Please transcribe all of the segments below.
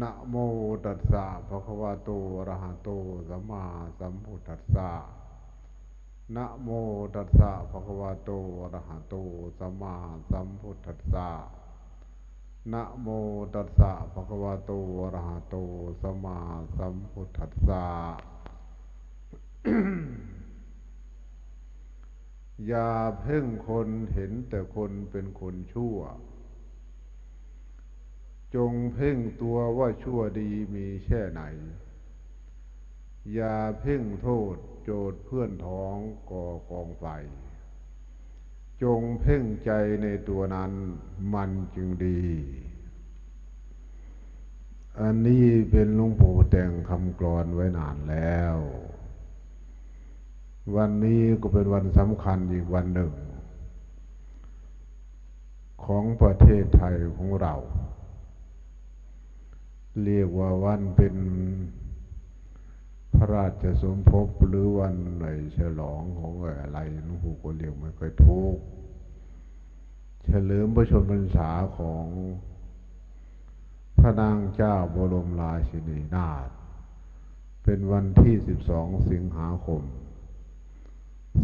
นะโมตัสสะภะคะวะโตอะระหะโตสัมมาสัมพุทธัสสะนะโมตัสสะภะคะวะโตอะระหะโตสัมมาสัมพุทธัสสะนะโมตัสสะภะคะวะโตอะระหะโตสัมมาสัมพุทธัสสะอย่าเพ่งคนเห็นแต่คนเป็นคนชั่ว จงเพ่งตัวว่าชั่วดีมีแค่ไหน อย่าเพ่งโทษโจดเพื่อนท้องก่อกองไฟ จงเพ่งใจในตัวนั้นมันจึงดี อันนี้เป็นลวงปู่แต่งคำกรอนไว้นานแล้ว วันนี้ก็เป็นวันสำคัญอีกวันหนึ่ง ของประเทศไทยของเรา เรียกว่าวันเป็นพระราชสมภพหรือวันไหนฉลองของอะไรหลวงปู่ก็เรียกไม่ค่อยถูกเฉลิมพระชนมพรรษาของพระนางเจ้าบรมราชินีนาถเป็นวันที่ 12 สิงหาคม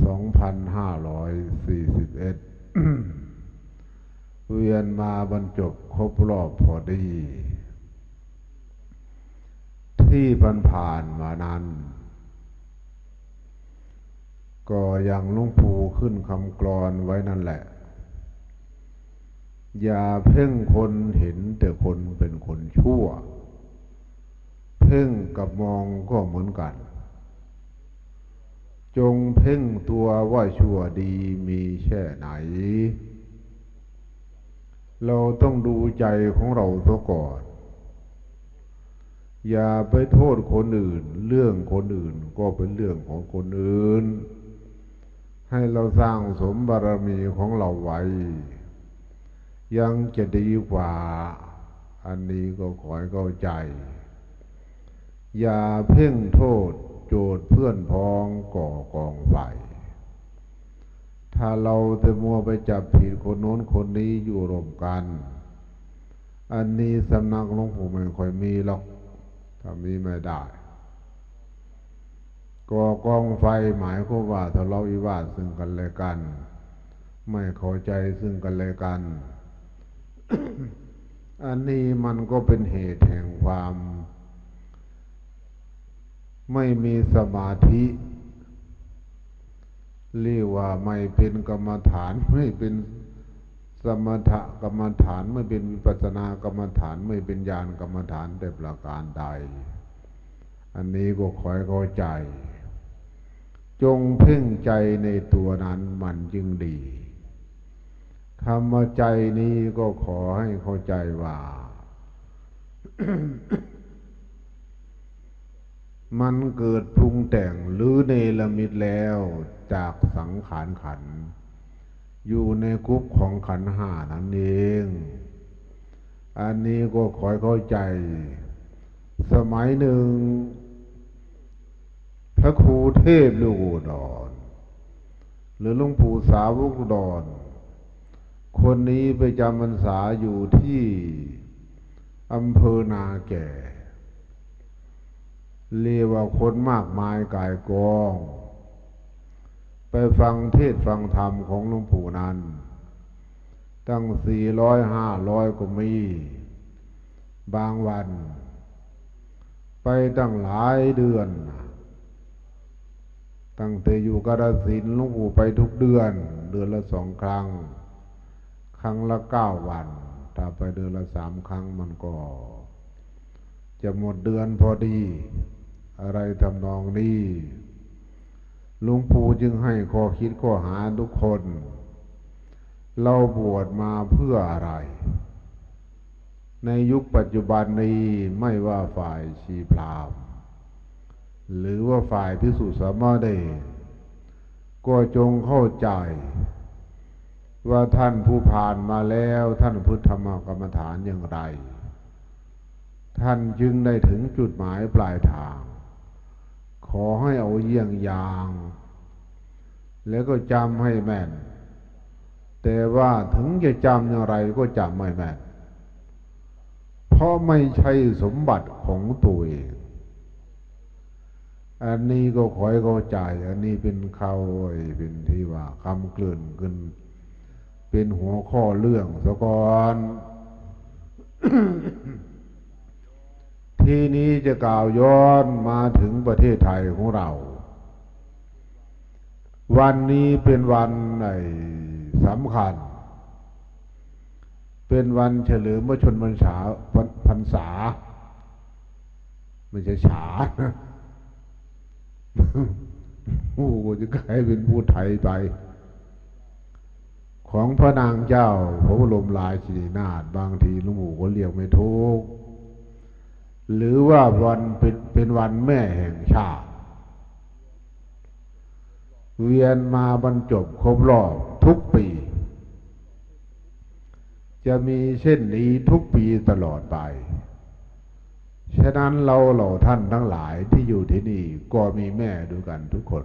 2541 เวียนมาบรรจบครบรอบพอดี ที่ผ่านผ่านมานั้น ก็ยังลุงปูขึ้นคำกรอนไว้นั่นแหละ อย่าเพ่งคนเห็นแต่คนเป็นคนชั่ว เพ่งกับมองก็เหมือนกัน จงเพ่งตัวว่าชั่วดีมีแค่ไหน เราต้องดูใจของเราซะก่อน อย่าไปโทษคนอื่น เรื่องคนอื่นก็เป็นเรื่องของคนอื่น ให้เราสร้างสมบารมีของเราไว้ ยังจะดีกว่า อันนี้ก็ขอให้เข้าใจ อย่าเพ่งโทษโจทย์เพื่อนพ้องก่อกองไฟถ้าเราจะมัวไปจับผิดคนโน้นคนนี้อยู่รวมกัน อันนี้สำนักหลวงปู่ไม่ค่อยมีหรอก ถ้ามีไม่ได้ก่อกองไฟหมายความว่าทะเลาะวิวาทซึ่งกันและกัน ไม่เข้าใจซึ่งกันและกัน อันนี้มันก็เป็นเหตุแห่งความ ไม่มีสมาธิเรียกว่าไม่เป็นกรรมฐานไม่เป็น สมถกรรมฐานไม่เป็นวิปัสสนากรรมฐานไม่เป็นญาณกรรมฐานแต่ประการใด อันนี้ก็ขอให้เข้าใจ จงเพ่งใจในตัวนั้นมันจึงดีคำว่าใจนี้ก็ขอให้เข้าใจว่า มันเกิดปรุงแต่งหรือเนรมิตแล้วจากสังขารขัน อยู่ในกรุ๊ปของขันห้านั่นเอง อันนี้ก็ขอให้เข้าใจ สมัยหนึ่ง พระครูเทพลูกดอุดรหรือหลวงปู่สาวกอุดรคนนี้ไปจำพรรษาอยู่ที่อำเภอนาแก่ เรียกว่าคนมากมายกายกอง ไปฟังเทศฟังธรรมของหลวงปู่นั้น ตั้งสี่ร้อยห้าร้อยก็มี บางวัน ไปตั้งหลายเดือน ตั้งแต่อยู่กระสินหลวงปู่ไปทุกเดือน เดือนละสองครั้ง ครั้งละเก้าวัน ถ้าไปเดือนละสามครั้งมันก็ จะหมดเดือนพอดี อะไรทำนองนี้ หลวงปู่จึงให้ข้อคิดข้อหาทุกคน เราบวชมาเพื่ออะไร ในยุคปัจจุบันนี้ไม่ว่าฝ่ายชีพรามหรือว่าฝ่ายพิสุสามารถก็จงเข้าใจ ว่าท่านผู้ผ่านมาแล้วท่านพุทธธรรมกรรมฐานอย่างไร ท่านจึงได้ถึงจุดหมายปลายทาง ขอให้เอาเยี่ยงอย่าง แล้วก็จำให้แม่น แต่ว่าถึงจะจำอย่างไรก็จำไม่แม่น เพราะไม่ใช่สมบัติของตัวเอง อันนี้ก็ขอให้เข้าใจ อันนี้เป็นเขาเป็นที่ว่าคำเกลื่อนขึ้น เป็นหัวข้อเรื่องสะก่อน ทีนี้จะกล่าวย้อนมาถึงประเทศไทยของเรา วันนี้เป็นวันไหนสำคัญ เป็นวันเฉลิมพระชนพรรษาพรรษา ไม่ใช่ฉาโอ้โหจะกลายเป็นผู้ไทยไป ของพระนางเจ้าพระบรมราชินีนาถบางทีลุงหมูก็เรียกไม่ถูก หรือว่าวันเป็นเป็นวันแม่แห่งชาติ เวียนมาบรรจบครบรอบทุกปี จะมีเช่นนี้ทุกปีตลอดไป ฉะนั้นเราเหล่าท่านทั้งหลายที่อยู่ที่นี่ก็มีแม่ด้วยกันทุกคน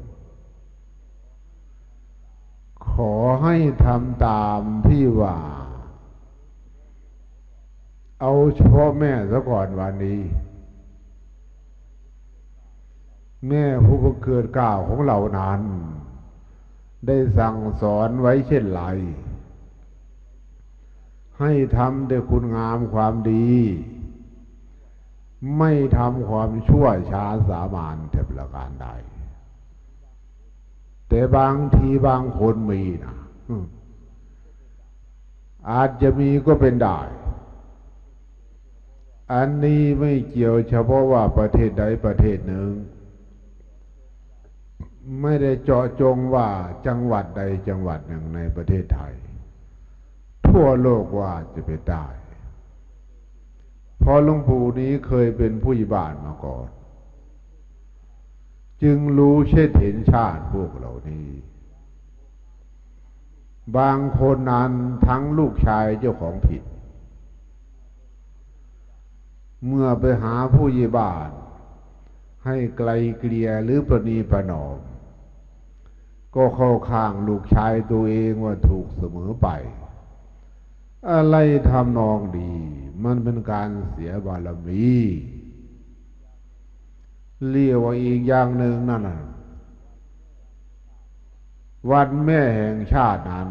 ขอให้ทำตามที่ว่า เอาเฉพาะแม่ซะก่อนวันนี้ แม่ผู้ประเกิดกล่าวของเรานั้น ได้สั่งสอนไว้เช่นไร ให้ทำด้วยคุณงามความดี ไม่ทำความชั่วช้าสามานเทบประการใด แต่บางทีบางคนมีนะอาจจะมีก็เป็นได้ อันนี้ไม่เกี่ยวเฉพาะว่าประเทศใดประเทศหนึ่ง ไม่ได้เจาะจงว่าจังหวัดใดจังหวัดหนึ่งในประเทศไทย ทั่วโลกว่าจะเป็นได้พราะหลวงปู่นี้เคยเป็นผู้ใหญ่บ้านมาก่อน จึงรู้เช่นเห็นชาติพวกเหล่านี้ บางคนนั้นทั้งลูกชายเจ้าของผิด เมื่อไปหาผู้ใหญ่บ้าน ให้ไกลเกลี่ยหรือประนีประนอม ก็เข้าข้างลูกชายตัวเองว่าถูกเสมอไป อะไรทำนองดี มันเป็นการเสียบารมีเรียกว่าอีกอย่างหนึ่งนั่นนะวันแม่แห่งชาตินั้น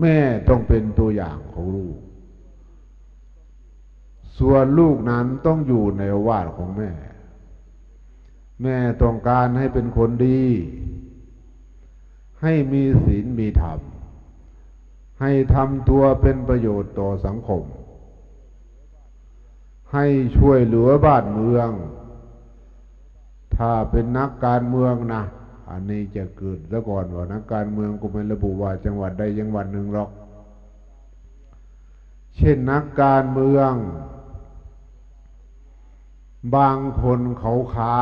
แม่ต้องเป็นตัวอย่างของลูก ส่วนลูกนั้นต้องอยู่ในวาดของแม่ แม่ต้องการให้เป็นคนดี ให้มีศีลมีธรรม ให้ทำตัวเป็นประโยชน์ต่อสังคม ให้ช่วยเหลือบ้านเมือง ถ้าเป็นนักการเมืองนะอันนี้จะเกิดซะก่อนว่านักการเมืองก็ไม่ระบุว่าจังหวัดใดจังหวัดหนึ่งหรอก เช่นนักการเมือง บางคนเขาค้า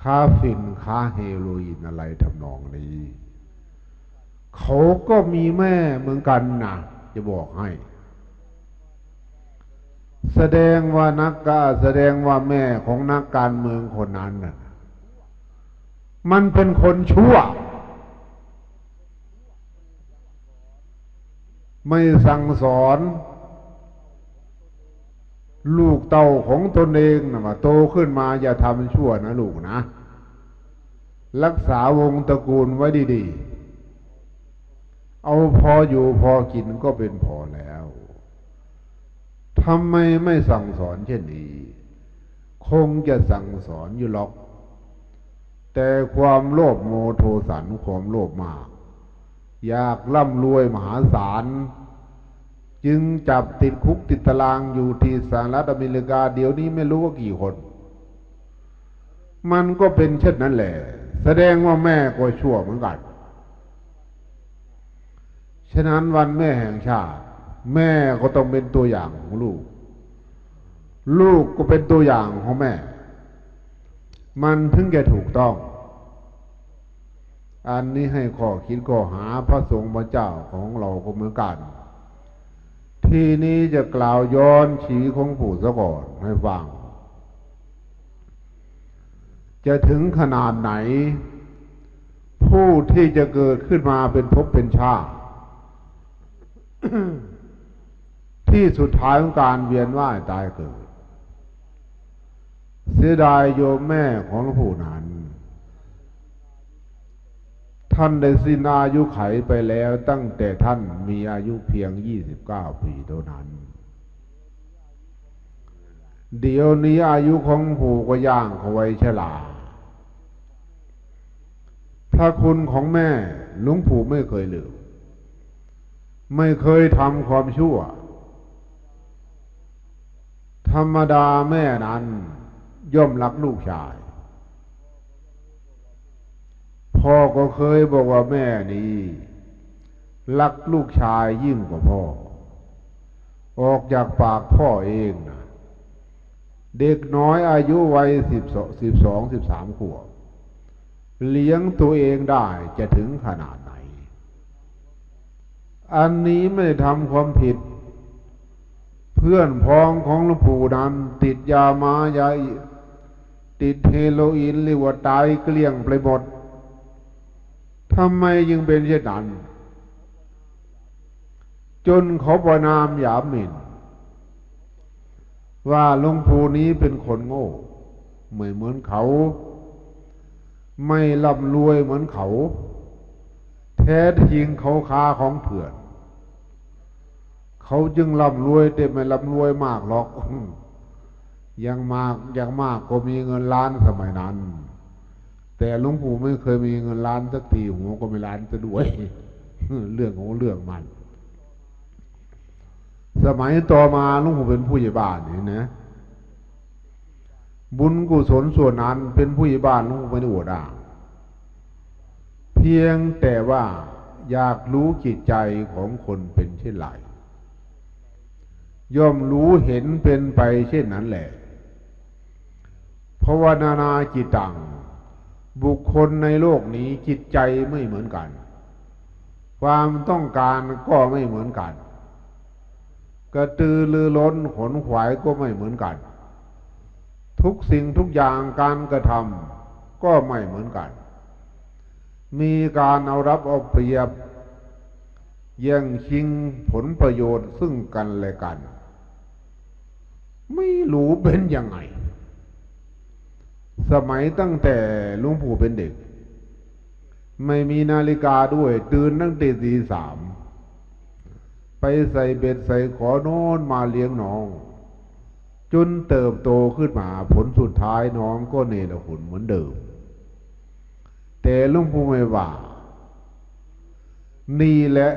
ค้าฝิ่นค้าเฮโรอีนอะไรทำนองนี้ เขาก็มีแม่เหมือนกันนะจะบอกให้ แสดงว่านักกาแสดงว่าแม่ของนักการเมืองคนนั้นน่ะมันเป็นคนชั่ว ไม่สั่งสอน ลูกเต่าของตนเองนะว่าโตขึ้นมาอย่าทำชั่วนะลูกนะ รักษาวงตระกูลไว้ดีๆ เอาพออยู่พอกินก็เป็นพอแล้วทำไมไม่สั่งสอนเช่นนี้ คงจะสั่งสอนอยู่หรอก แต่ความโลภโมโทสันความโลภมาก อยากร่ำรวยมหาศาล จึงจับติดคุกติดตารางอยู่ที่สหรัฐอเมริกา เดี๋ยวนี้ไม่รู้ว่ากี่คน มันก็เป็นเช่นนั้นแหละ แสดงว่าแม่ก็ชั่วเหมือนกัน ฉะนั้นวันแม่แห่งชาติ แม่ก็ต้องเป็นตัวอย่างของลูก ลูกก็เป็นตัวอย่างของแม่ มันถึงจะถูกต้อง อันนี้ให้ข้อคิดก็หาพระสงฆ์พระเจ้าของเราก็เหมือนกัน ทีนี้จะกล่าวย้อนชีของปู่ซะก่อนให้ฟัง จะถึงขนาดไหน ผู้ที่จะเกิดขึ้นมาเป็นภพเป็นชาติ ที่สุดท้ายของการเวียนว่ายตายเกิด เสียดายโยมแม่ของหลวงปู่นั้น ท่านได้สิ้นอายุไขไปแล้วตั้งแต่ท่านมีอายุเพียงยี่สิบเก้าปีเท่านั้น เดี๋ยวนี้อายุของหลวงปู่ก็ย่างเขาไว้ชราพระคุณของแม่หลวงปู่ไม่เคยลืม ไม่เคยทำความชั่ว ธรรมดาแม่นั้นย่อมรักลูกชาย พ่อก็เคยบอกว่าแม่นี้รักลูกชายยิ่งกว่าพ่อ ออกจากปากพ่อเองนะเด็กน้อยอายุวัยสิบสองสิบสองสิบสามขวบ เลี้ยงตัวเองได้จะถึงขนาดไหน อันนี้ไม่ได้ทำความผิด เพื่อนพ้องของหลวงปู่นั้น ติดยามายาติดเฮโรอีนหรือว่าตายเกลี้ยงไปหมด ทำไมยังเป็นเช่นนั้น จนเขาประนามหยามหมิ่น ว่าหลวงปู่นี้เป็นคนโง่ไม่เหมือนเขา ไม่ร่ำรวยเหมือนเขา แท้จริงเขาค้าของเถื่อน เขาจึงร่ำรวยแต่ไม่ร่ำรวยมากหรอกยังมากยังมากก็มีเงินล้านสมัยนั้น แต่หลวงปู่ไม่เคยมีเงินล้านสักทีหัวก็ไม่ล้านจะด้วย เรื่องของเรื่องมัน สมัยต่อมาหลวงปู่เป็นผู้ใหญ่บ้านนี่นะ บุญกุศลส่วนนั้นเป็นผู้ใหญ่บ้านลุงไม่ได้อวดอ้างเพียงแต่ว่าอยากรู้จิตใจของคนเป็นเช่นไรย่อมรู้เห็นเป็นไปเช่นนั้นแหละ เพราะว่านานาจิตตัง บุคคลในโลกนี้จิตใจไม่เหมือนกัน ความต้องการก็ไม่เหมือนกัน กระตือรือร้นขนขวายก็ไม่เหมือนกัน ทุกสิ่งทุกอย่างการกระทำก็ไม่เหมือนกัน มีการเอารับเอาเปรียบ แย่งชิงผลประโยชน์ซึ่งกันและกัน ไม่รู้เป็นยังไง สมัยตั้งแต่ลุงปู่เป็นเด็ก ไม่มีนาฬิกาด้วย ตื่นตั้งแต่ตีสาม ไปใส่เบ็ดใส่ขอโน้นมาเลี้ยงน้อง จนเติบโตขึ้นมาผลสุดท้ายน้องก็เนรคุณเหมือนเดิม แต่ลุงปู่ไม่ว่า นี่แหละ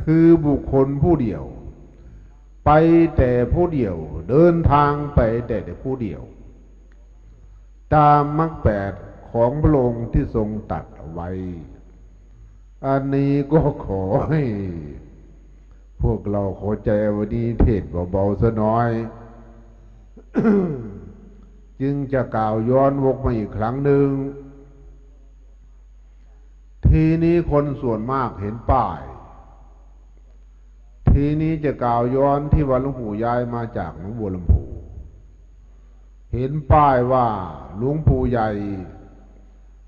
คือบุคคลผู้เดียว ไปแต่ผู้เดียว เดินทางไปแต่แต่ผู้เดียว ตามมรรคแปดของพระองค์ที่ทรงตัดไว้ อันนี้ก็ขอให้ พวกเราขอใจวันนี้เทศเบาๆซะน้อย จึงจะกล่าวย้อนวกมาอีกครั้งหนึ่ง ทีนี้คนส่วนมากเห็นป้าย ทีนี้จะกล่าวย้อนที่วัดหลวงปู่ย้ายมาจากหลวงบัวลำพู เห็นป้ายว่าหลวงปู่ใหญ่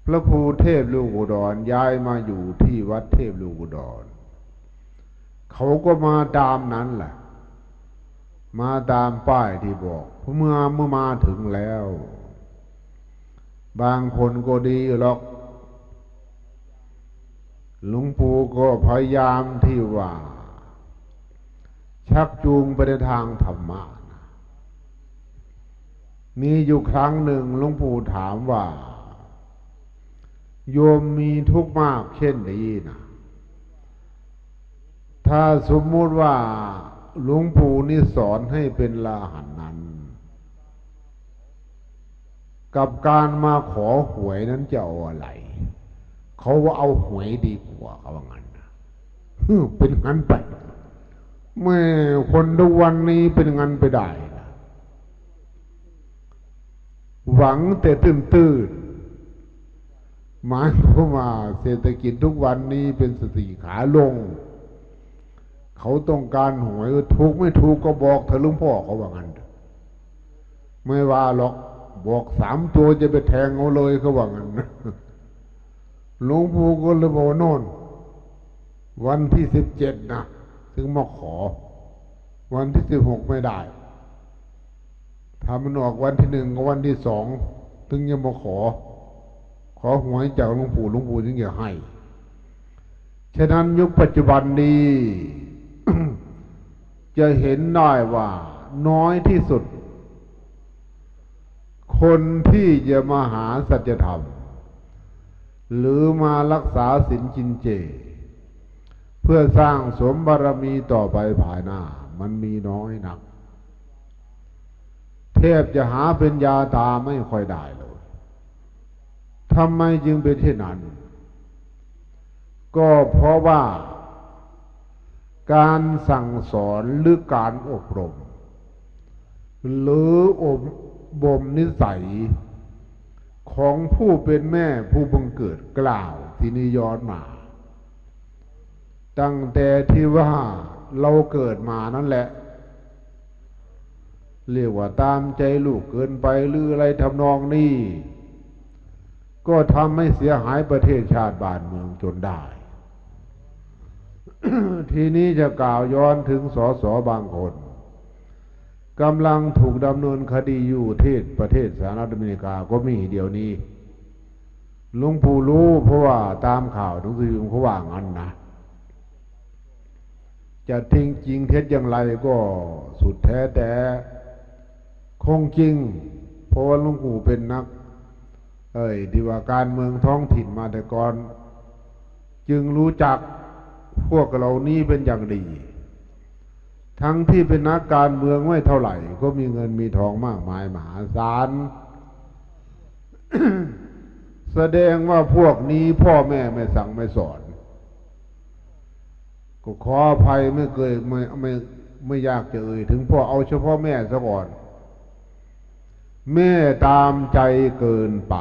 พระภูเทพลูกอุดรย้ายมาอยู่ที่วัดเทพลูกอุดร เขาก็มาตามนั้นแหละ มาตามป้ายที่บอกเมื่อเมื่อมาถึงแล้ว บางคนก็ดีหรอกหลวงปู่ก็พยายามที่ว่า ชักจูงไปในทางธรรมะ มีอยู่ครั้งหนึ่งหลวงปู่ถามว่า โยมมีทุกข์มากเช่นนี้นะถ้าสมมุติว่าหลวงปู่นี่สอนให้เป็นลาหันนั้น กับการมาขอหวยนั้นจะเอาอะไรเขาว่าเอาหวยดีกว่าเขาว่างั้นเป็นงั้นไปเมื่อคนทุกวันนี้เป็นงั้นไปได้ หวังแต่ตื้นตื้นหมายความว่าเศรษฐกิจทุกวันนี้เป็นสติขาลง เขาต้องการหวยถูกไม่ถูกก็บอกเธอลุงพ่อเขาว่างั้นไม่ว่าหรอกบอกสามตัวจะไปแทงเอาเลยเขาว่างั้นหลวงปู่ก็เลยบอกโน่นวันที่สิบเจ็ดนะถึงมาขอ วันที่สิบหกไม่ได้ ถ้ามันออกวันที่หนึ่งกับวันที่สองถึงจะมาขอ ขอหวยจากหลวงปู่หลวงปู่ถึงจะให้ ฉะนั้นยุคปัจจุบันนี้ จะเห็นได้ว่าน้อยที่สุด คนที่จะมาหาสัจธรรม หรือมารักษาศีลกินเจ เพื่อสร้างสมบารมีต่อไปภายหน้า มันมีน้อยนัก ทพจะหาเป็นยาตาไม่ค่อยได้เลยทำไมจึงเป็นเช่นนั้น ก็เพราะว่า การสั่งสอนหรือการอบรม หรืออบบ่มนิสัยของผู้เป็นแม่ผู้บังเกิดกล่าวที่นิย้อนมา ตั้งแต่ที่ว่าเราเกิดมานั่นแหละ เรียกว่าตามใจลูกเกินไปหรืออะไรทำนองนี้ ก็ทำให้เสียหายประเทศชาติบ้านเมืองจนได้ ทีนี้จะกล่าวย้อนถึงสสบางคนกำลังถูกดำเนินคดีอยู่เทศประเทศสหรัฐอเมริกาก็มีเดี๋ยวนี้หลวงปู่รู้เพราะว่าตามข่าวหนังสือพิมพ์เขาว่างั้นนะ จะทิ้งจริงเท็จอย่างไรก็สุดแท้แต่ คงจริง เพราะว่าลวงปู่เป็นนัก เอ้ยที่ว่าการเมืองท้องถิ่นมาแต่ก่อน จึงรู้จักพวกเรานี้เป็นอย่างดี ทั้งที่เป็นนักการเมืองไม่เท่าไหร่ ก็มีเงินมีทองมากมายมหาศาลแสดงว่าพวกนี้พ่อแม่ไม่สั่งไม่สอนก็ขออภัยไม่เคยไม่ไม่ไม่ยากจะเอ่ยถึงพ่อเอาเฉพาะแม่ซะก่อน แม่ตามใจเกินไป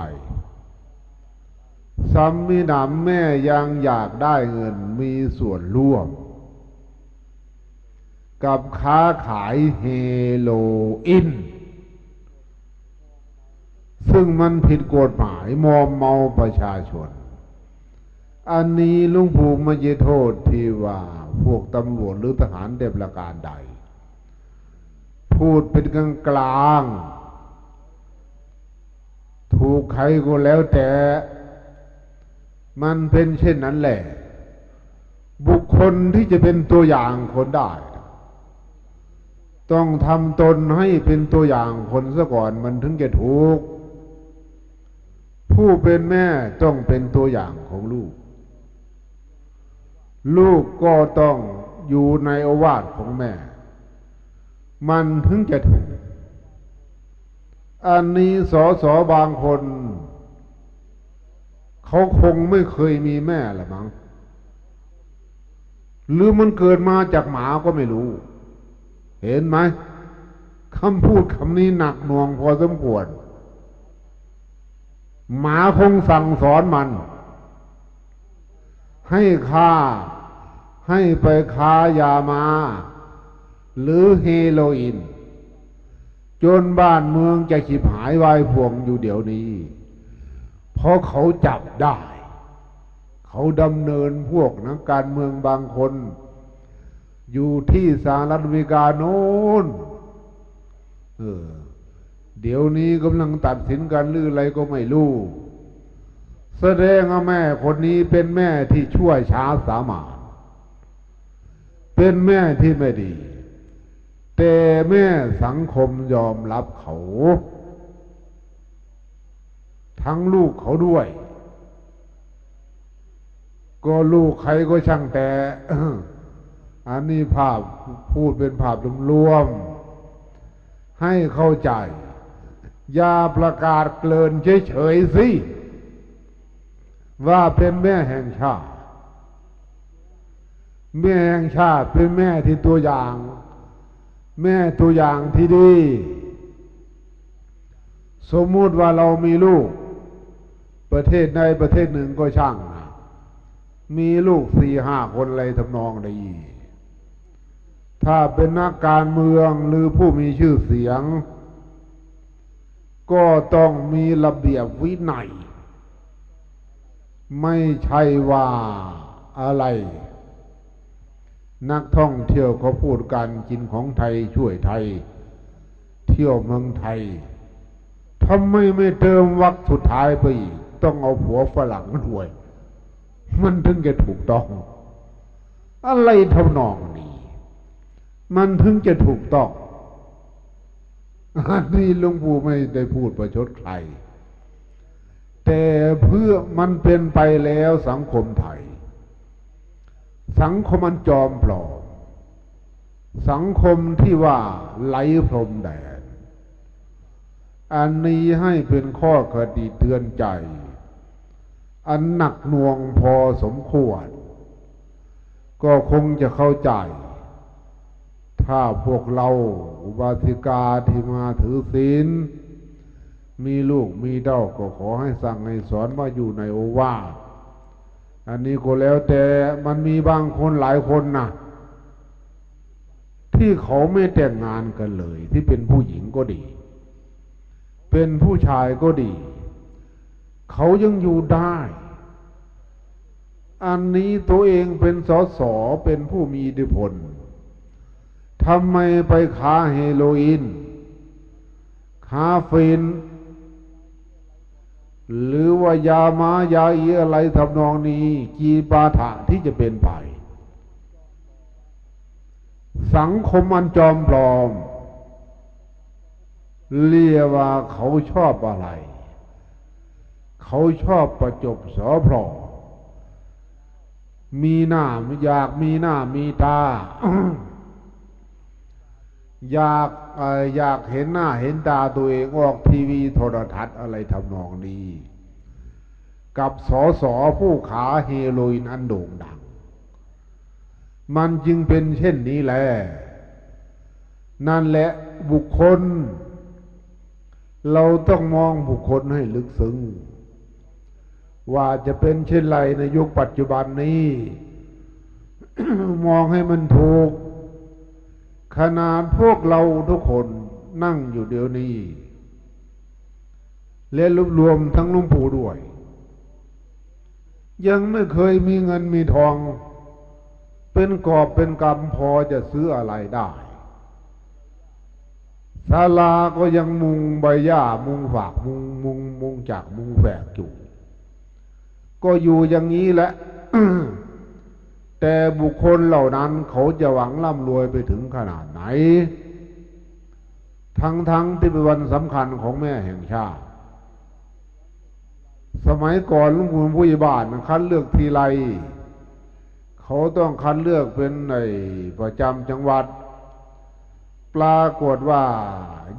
ซ้ำมิหนำแม่ยังอยากได้เงินมีส่วนร่วม กับค้าขายเฮโรอีนซึ่งมันผิดกฎหมายมอมเมาประชาชน อันนี้ลุงภูมิไม่จะโทษที่ว่าพวกตำรวจหรือทหารเด็ประการใด พูดเป็นกลางกลาง ถูกใครก็แล้วแต่ มันเป็นเช่นนั้นแหละ บุคคลที่จะเป็นตัวอย่างคนได้ ต้องทำตนให้เป็นตัวอย่างคนซะก่อนมันถึงจะถูก ผู้เป็นแม่ต้องเป็นตัวอย่างของลูก ลูกก็ต้องอยู่ในอวาทของแม่ มันถึงจะถูก อันนี้สอสอบางคน เขาคงไม่เคยมีแม่ละมั้งหรือมันเกิดมาจากหมาก็ไม่รู้ เห็นไหมคำพูดคำนี้หนักหน่วงพอสมควร หมาคงสั่งสอนมัน ให้ฆ่าให้ไปค้ายามา หรือเฮโรอีน จนบ้านเมืองจะฉิบหายวายพวงอยู่เดี๋ยวนี้ เพราะเขาจับได้ เขาดำเนินพวกนักการเมืองบางคน อยู่ที่สหรัฐอเมริกาโน้นเออเดี๋ยวนี้กำลังตัดสินกันหรืออะไรก็ไม่รู้ แสดงว่าแม่คนนี้เป็นแม่ที่ช่วยช้าสามาเป็นแม่ที่ไม่ดี แต่แม่สังคมยอมรับเขา ทั้งลูกเขาด้วย ก็ลูกใครก็ช่างแต่อันนี้ภาพพูดเป็นภาพรวมๆให้เข้าใจ อย่าประกาศเกลินเฉยๆสิ ว่าเป็นแม่แห่งชาติ แม่แห่งชาติเป็นแม่ที่ตัวอย่าง แม่ตัวอย่างที่ดี สมมุติว่าเรามีลูก ประเทศใดประเทศหนึ่งก็ช่างนะมีลูกสี่ห้าคนอะไรทำนองใดถ้าเป็นนักการเมืองหรือผู้มีชื่อเสียง ก็ต้องมีระเบียบวินัย ไม่ใช่ว่าอะไร นักท่องเที่ยวเขาพูดการกินของไทยช่วยไทย เที่ยวเมืองไทยทำไมไม่เติมวักสุดท้ายไปอีก ต้องเอาผัวฝรั่งด้วย มันถึงจะถูกต้อง อะไรทำนองนี้ มันถึงจะถูกต้องอันนี้หลวงปู่ไม่ได้พูดประชดใคร แต่เพื่อมันเป็นไปแล้วสังคมไทย สังคมมันจอมปลอม สังคมที่ว่าไหลพรมแดน อันนี้ให้เป็นข้อคดีเตือนใจ อันหนักหน่วงพอสมควร ก็คงจะเข้าใจ ถ้าพวกเราอุบาสิกาที่มาถือศีลมีลูกมีเต้าก็ขอให้สั่งให้สอนว่าอยู่ในโอวาท อันนี้ก็แล้วแต่มันมีบางคนหลายคนนะที่เขาไม่แต่งงานกันเลย ที่เป็นผู้หญิงก็ดี เป็นผู้ชายก็ดี เขายังอยู่ได้ อันนี้ตัวเองเป็นสสเป็นผู้มีอิทธิพลทำไมไปค้าเฮโรอีนค้าฟิน หรือว่ายามา ยาอีอะไรทำนองนี้กีปาถะที่จะเป็นไป สังคมมันจอมปลอม เรียกว่าเขาชอบอะไร เขาชอบประจบสอพรมีหน้าอยากมีหน้ามีตา อยาก อยากเห็นหน้าเห็นตาตัวเองออกทีวีโทรทัศน์อะไรทำนองนี้ กับสอสอผู้ขาเฮโรอีนอันโด่งดัง มันจึงเป็นเช่นนี้แหละนั่นแหละบุคคล เราต้องมองบุคคลให้ลึกซึ้งว่าจะเป็นเช่นไรในยุคปัจจุบันนี้ มองให้มันถูก ขนาดพวกเราทุกคนนั่งอยู่เดี๋ยวนี้ และรวบรวมทั้งลุงปู่ด้วย ยังไม่เคยมีเงินมีทอง เป็นกอบเป็นกำพอจะซื้ออะไรได้ศาลาก็ยังมุงใบหญ้ามุงฝากมุงมุงมุงจากมุงแฝกอยู่ ก็อยู่อย่างนี้แหละ แต่บุคคลเหล่านั้นเขาจะหวังร่ำรวยไปถึงขนาดไหน ทั้งทั้งที่เป็นวันสำคัญของแม่แห่งชาติ สมัยก่อนลุงคุณผู้ใหญ่บ้านคัดเลือกทีไรเขาต้องคัดเลือกเป็นในประจำจังหวัด ปรากฏว่า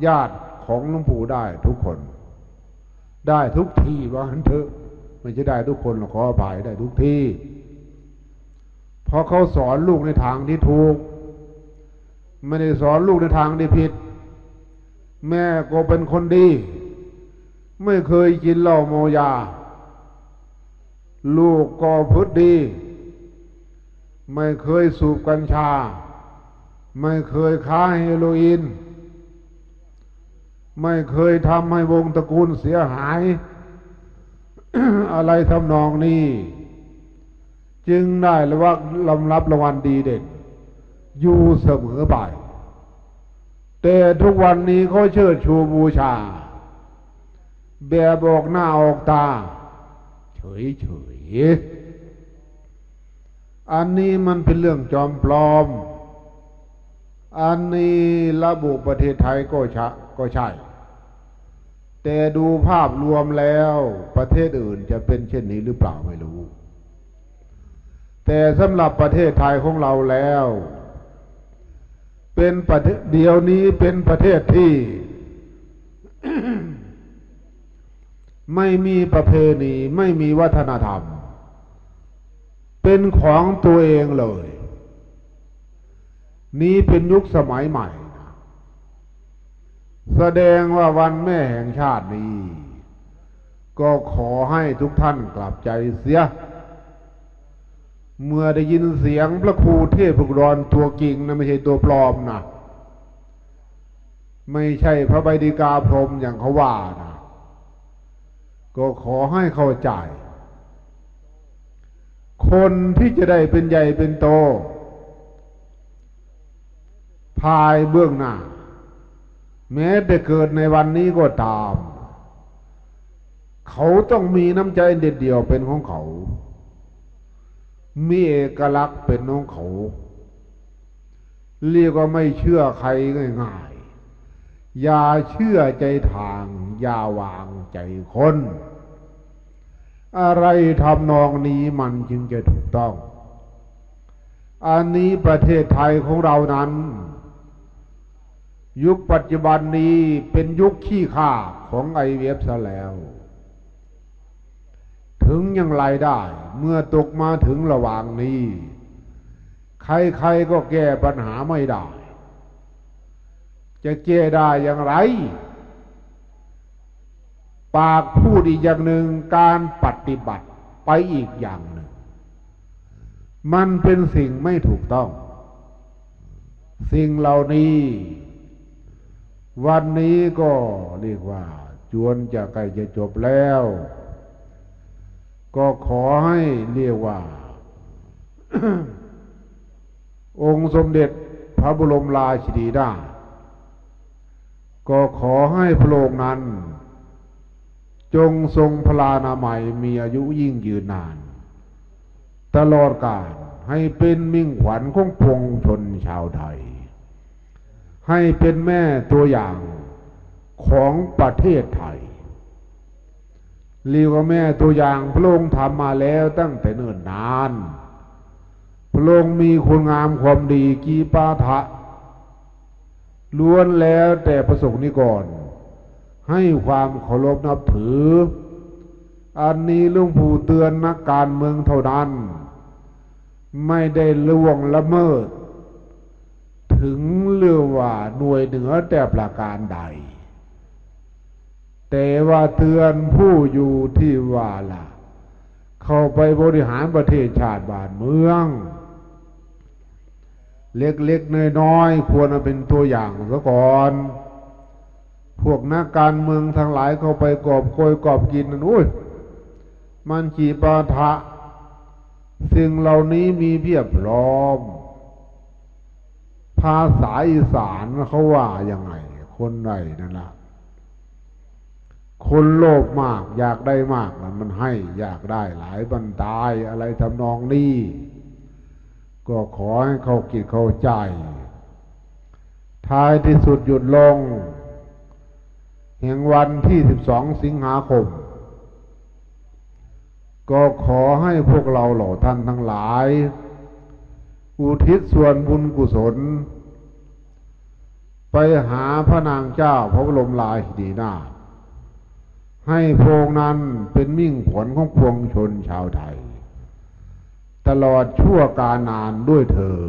ญาติของลุงปู่ได้ทุกคน ได้ทุกที่ว่าหันเถอะไม่ใช่ได้ทุกคนหรอกขออภัยได้ทุกที่ เพราะเขาสอนลูกในทางที่ถูก ไม่ได้สอนลูกในทางที่ผิด แม่ก็เป็นคนดี ไม่เคยกินเหล้าเมายา ลูกก็พุทธดี ไม่เคยสูบกัญชา ไม่เคยค้าเฮโรอีนไม่เคยทำให้วงตระกูลเสียหาย อะไรทำนองนี้ จึงได้ละว่าลำรับรางวัลดีเด่น อยู่เสมอไปแต่ทุกวันนี้เขาเชิดชูบูชา แบบออกหน้าออกตา เฉยเฉยอันนี้มันเป็นเรื่องจอมปลอม อันนี้ระบุประเทศไทยก็ชะก็ใช่ แต่ดูภาพรวมแล้วประเทศอื่นจะเป็นเช่นนี้หรือเปล่าไม่รู้ แต่สำหรับประเทศไทยของเราแล้ว เป็นประเทศเดียวนี้เป็นประเทศที่ ไม่มีประเพณีไม่มีวัฒนธรรม เป็นของตัวเองเลย นี้เป็นยุคสมัยใหม่นะแสดงว่าวันแม่แห่งชาตินี้ ก็ขอให้ทุกท่านกลับใจเสีย เมื่อได้ยินเสียงพระครูเทพบุรอนตัวจริงนะไม่ใช่ตัวปลอมนะไม่ใช่พระใบดีกาพรมอย่างเขาว่านะก็ขอให้เข้าใจ คนที่จะได้เป็นใหญ่เป็นโตายเบื้องหน้า แม้แต่เกิดในวันนี้ก็ตาม เขาต้องมีน้ำใจเด็ดเดียวเป็นของเขา มีเอกลักษณ์เป็นของเขา เรียกว่าไม่เชื่อใครง่ายๆ อย่าเชื่อใจทาง อย่าวางใจคน อะไรทำนองนี้มันจึงจะถูกต้อง อันนี้ประเทศไทยของเรานั้น ยุคปัจจุบันนี้เป็นยุคขี้ข้าของไอเวฟซะแล้ว ถึงยังไรได้ เมื่อตกมาถึงระหว่างนี้ ใครๆก็แก้ปัญหาไม่ได้ จะแก้ได้อย่างไร ปากพูดอีกอย่างหนึ่งการปฏิบัติไปอีกอย่างหนึ่ง มันเป็นสิ่งไม่ถูกต้อง สิ่งเหล่านี้ วันนี้ก็เรียกว่า จวนจะใกล้จะจบแล้ว ก็ขอให้เรียกว่า องค์สมเด็จพระบรมราชินีนาก็ขอให้พระองค์นั้น จงทรงพลานามัยมีอายุยิ่งยืนนาน ตลอดกาลให้เป็นมิ่งขวัญของพงชนชาวไทย ให้เป็นแม่ตัวอย่างของประเทศไท ยเรียกแม่ตัวอย่างพระองค์ทำมาแล้วตั้งแต่เนิ่นนาน พระองค์มีคุณงามความดีกีปาทะล้วนแล้วแต่ประสงค์นิกรให้ความเคารพนับถือ อันนี้ลุงปู่เตือนนักการเมืองเท่านั้น ไม่ได้ล่วงละเมิด ถึงเรื่องว่าหน่วยเหนือแต่ประการใด แต่ว่าเตือนผู้อยู่ที่ว่าล่ะเข้าไปบริหารประเทศชาติบ้านเมือง เล็กๆน้อยๆควรเอาเป็นตัวอย่างซะก่อน พวกนักการเมืองทั้งหลายเข้าไปกอบโกยกอบกินนั่นอุ้ยมันจีปาทะ สิ่งเหล่านี้มีเพียบพร้อม ภาษาอีสานเขาว่ายังไง คนไหนนั่นละ คนโลภมาก อยากได้มากนะมันให้อยากได้หลายบรรดายอะไรทำนองนี้ ก็ขอให้เขากิดเข้าใจ ท้ายที่สุดหยุดลงแห่งวันที่สิบสองสิงหาคม ก็ขอให้พวกเราเหล่าท่านทั้งหลาย อุทิศส่วนบุญกุศล ไปหาพระนางเจ้าพระบรมราชินีนาถ ให้พระองค์นั้นเป็นมิ่งผลของพวงชนชาวไทย ตลอดชั่วกาลนานด้วยเธอ